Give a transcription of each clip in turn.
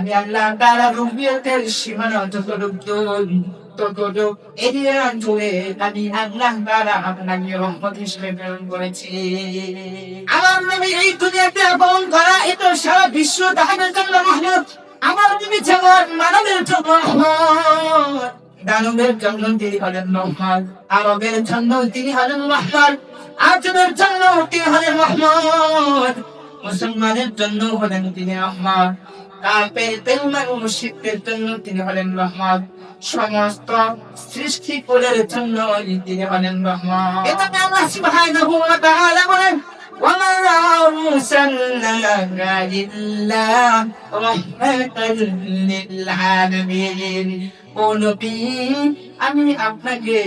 আমি আল্লাহ তাআলা রুবিয়তের সীমানা যতটুক ততটুক জুড়ে আমি আল্লাহ আপনাকে রহমত হিসেবে প্রেরণ করেছি। আমার এই দুনিয়াতে আগমন করা এটা সারা বিশ্ব জন্য রহমত। আমার যেমন মানবের জন্য রহমত, দানবের জন্য তিনি হলেন রহমান আরবের জন্য তিনি হলেন রহমান আজমের জন্য তিনি হলেন রহমান মুসলমানের জন্য হলেন তিনি রহমান কাপের মুশিকদের জন্য তিনি হলেন রহমান সমস্ত সৃষ্টি কুলের জন্য তিনি হলেন রহমান এটা আল্লাহ সুবহানাহু ওয়া তাআলা বলেন وما أرسلناك إلا رحمة للعالمين ও নবী আমি আপনাকে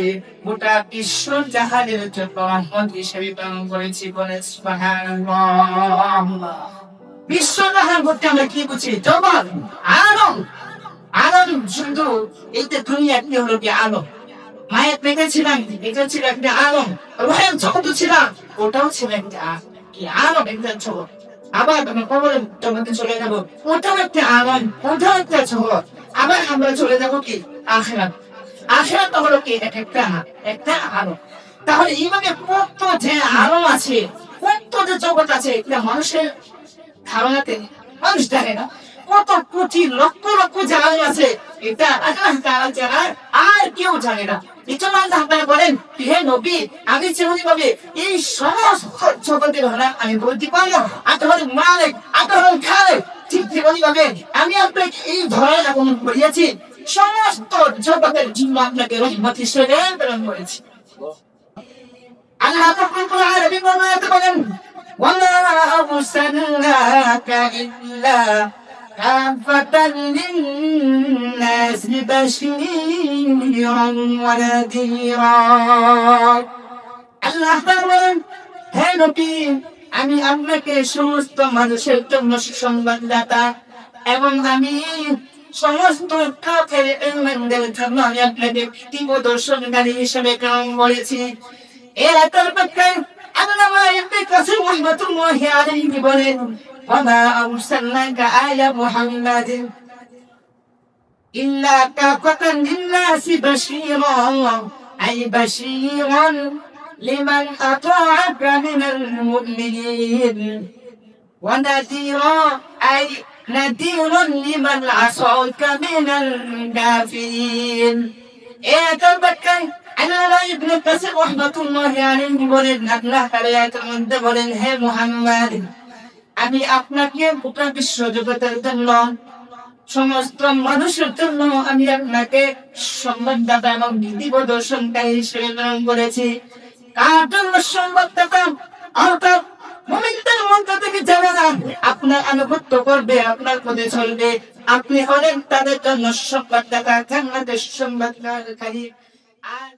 গোটা বিশ্ব জাহানের জন্য রহমত হিসেবে প্রেরণ করেছি বলে সুবহানাল্লাহ বিশ্ব জাহান বলতে আমরা কি বুঝি? আলম। আলম শুধু দুনিয়া একটি হলো কি আলম। মায়ের পেটে ছিলাম এটা ছিল একটা আলম। ছিলাম ওটাও ছিল একটা কি আলম একটা আবার আমি কবরে জগতে চলে যাব। ওটাও একটা আলম, ওটাও একটা আবার আমরা চলে যাব কি? আখেরাত। হলো কি? এক একটা একটা আলম। তাহলে এইভাবে কত যে আলম আছে, কত যে জগৎ আছে এটা মানুষের ধারণাতে মানুষ জানে না। কত কোটি লক্ষ লক্ষ জায়গা আছে। এটা তাআলা আর কেউ জানে না। বলেন, হে নবী, আমি এই সমস্ত জগতের হলাম আমি বলতে পারব হলেন মালিক হলেন খালেক। ঠিক তেমনি ভাবে আমি আপনাকে এই ধরনের আগমন করিয়াছি সমস্ত জগতের জন্য আপনাকে রহমত হিসেবে প্রেরণ করেছি। أرسلناك إلا كافة للناس بشيرا ونذيرا আল্লাহ বলেন হে নবী আমি আপনাকে সমস্ত মানুষের জন্য সুসংবাদদাতা এবং আমি সমস্ত কাফের ইমানদের জন্য আমি আপনাকে তীব্র দর্শনকারী হিসেবে গ্রহণ করেছি এর একের পক্ষে আল্লাহ ইবনে কাসির রাহমাতুল্লাহি আলাইহি বলেন ওয়া আরসালনাকা আলা মুহাম্মাদিন إلا كافة للناس بشيرا أي بشيرا لمن أطاعك من المؤمنين ونذيرا أي نذير لمن عصاك من الكافرين إيه تبكي আমি আপনাকে গোটা বিশ্ব জগতের জন্য, সমস্ত মানুষের জন্য আমি আপনাকে সংবাদদাতা এবং নীতি প্রদর্শনকারী হিসেবে প্রেরণ করেছি। কার জন্য যারা আপনার করবে, আপনার আপনি হলেন তাদের জন্য জান্নাতের সংবাদকারী আজ